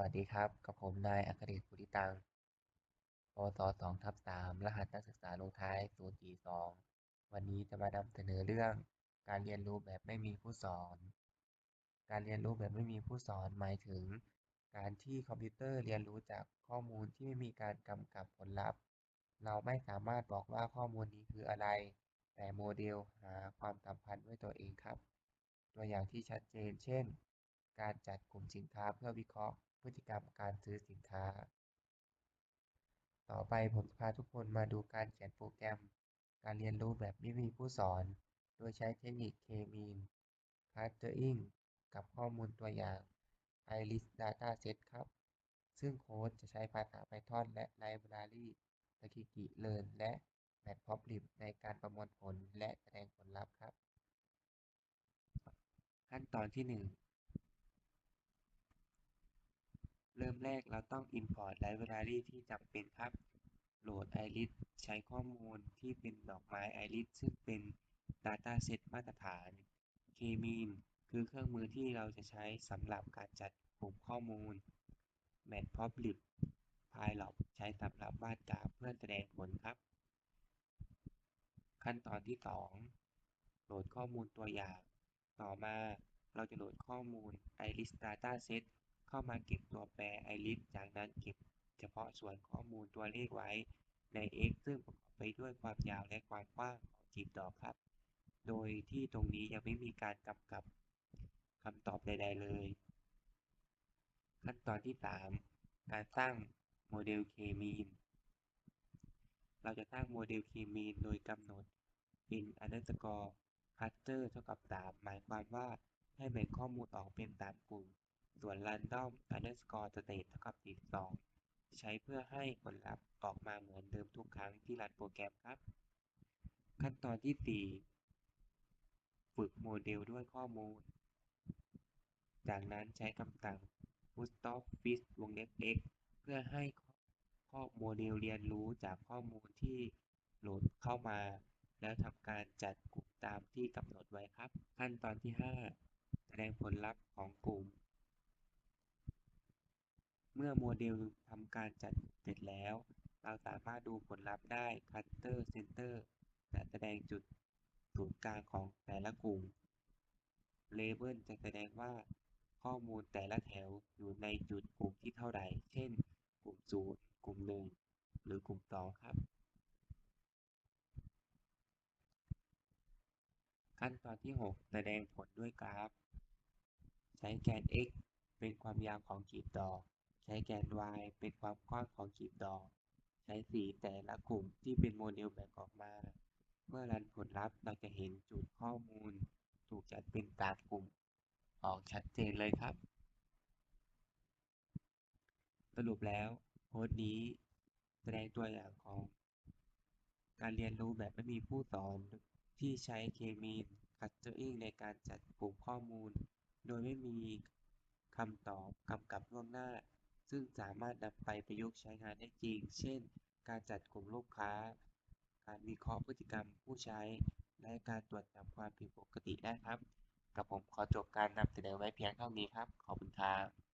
วัสดีครับ กับผมนายอัครเดชปุริตังปวสองทับสามรหัสนักศึกษาลงท้ายศูนย์สี่สองวันนี้จะมานำเสนอเรื่อง การเรียนรู้แบบไม่มีผู้สอน การเรียนรู้แบบไม่มีผู้สอนหมายถึง การที่คอมพิวเตอร์เรียนรู้จากข้อมูลที่ไม่มีการกำกับผลลัพธ์ เราไม่สามารถบอกว่าข้อมูลนี้คืออะไร แต่โมเดลหาความสัมพันธ์ด้วยตัวเองครับ ตัวอย่างที่ชัดเจน เช่น การจัดกลุ่มสินค้าเพื่อวิเคราะห์ พฤติกรรมการซื้อสินค้า ต่อไปผมจะพาทุกคนมาดูการเขียนโปรแกรม การเรียนรู้แบบไม่มีผู้สอน โดยใช้เทคนิค K-mean clustering กับข้อมูลตัวอย่าง iris dataset ครับ ซึ่งโค้ดจะใช้ภาษา Python และไลบรารี scikit-learn และ matplotlib ในการประมวลผลและแสดงผลลัพธ์ครับ ขั้นตอนที่ 1 เริ่มแรกเราต้อง import library ที่จำเป็นครับ โหลด iris ใช้ข้อมูลที่เป็นดอกไม้ iris ซึ่งเป็น dataset มาตรฐาน k-mean คือเครื่องมือที่เราจะใช้สำหรับการจัดกลุ่มข้อมูล matplotlib plot ใช้สำหรับวาดกราฟเพื่อแสดงผลครับ ขั้นตอนที่ 2 โหลดข้อมูลตัวอย่าง ต่อมาเราจะโหลดข้อมูล iris dataset เข้ามาเก็บตัวแปร iris จากนั้นเก็บเฉพาะส่วนข้อมูลตัวเลขไว้ใน x ซึ่งประกอบไปด้วยความยาวและความกว้างของกลีบดอกครับ โดยที่ตรงนี้ยังไม่มีการกำกับคำตอบใด ๆ เลย ขั้นตอนที่ 3 การสร้างโมเดล K-mean เราจะสร้างโมเดล K-mean โดยกำหนด in underscore cluster เท่ากับ 3 หมายความว่าให้แบ่งข้อมูลออกเป็น 3 กลุ่ม ส่วน random underscore state เท่ากับ 42 ใช้เพื่อให้ผลลัพธ์ออกมาเหมือนเดิมทุกครั้งที่รันโปรแกรมครับ ขั้นตอนที่ 4 ฝึกโมเดลด้วยข้อมูล จากนั้นใช้คำสั่ง bootstrap วงเล็บ x เพื่อให้ข้อโมเดลเรียนรู้จากข้อมูลที่โหลดเข้ามา แล้วทำการจัดกลุ่มตามที่กำหนดไว้ครับ ขั้นตอนที่ 5 แสดงผลลัพธ์ของกลุ่ม เมื่อโมเดลทำการจัดเสร็จแล้ว เราสามารถดูผลลัพธ์ได้ Cluster Center จะแสดงจุดศูนย์กลางของแต่ละกลุ่ม Label จะแสดงว่าข้อมูลแต่ละแถวอยู่ในจุดกลุ่มที่เท่าใด เช่น กลุ่ม 0 กลุ่ม 1 หรือกลุ่ม 2 ครับ ขั้นตอนที่ 6 แสดงผลด้วยกราฟ ใช้แกน x เป็นความยาวของกลีบดอก ใช้แกน y เป็นความกว้างของกลีบดอก ใช้สีแต่ละกลุ่มที่เป็นโมเดลแบ่งออกมา เมื่อรันผลลัพธ์เราจะเห็นจุดข้อมูล ถูกจัดเป็นตามกลุ่ม ออกชัดเจนเลยครับ สรุปแล้วโค้ดนี้แสดงตัวอย่างของ การเรียนรู้แบบไม่มีผู้สอนที่ใช้ K-mean clustering ในการจัดกลุ่มข้อมูล โดยไม่มีคำตอบกำกับล่วงหน้า ซึ่งสามารถนำไปประยุกต์ใช้งานได้จริง เช่น การจัดกลุ่มลูกค้า การวิเคราะห์พฤติกรรมผู้ใช้ และการตรวจจับความผิดปกติได้ครับ กับผมขอจบการนำเสนอไว้เพียงเท่านี้ครับ ขอบคุณครับ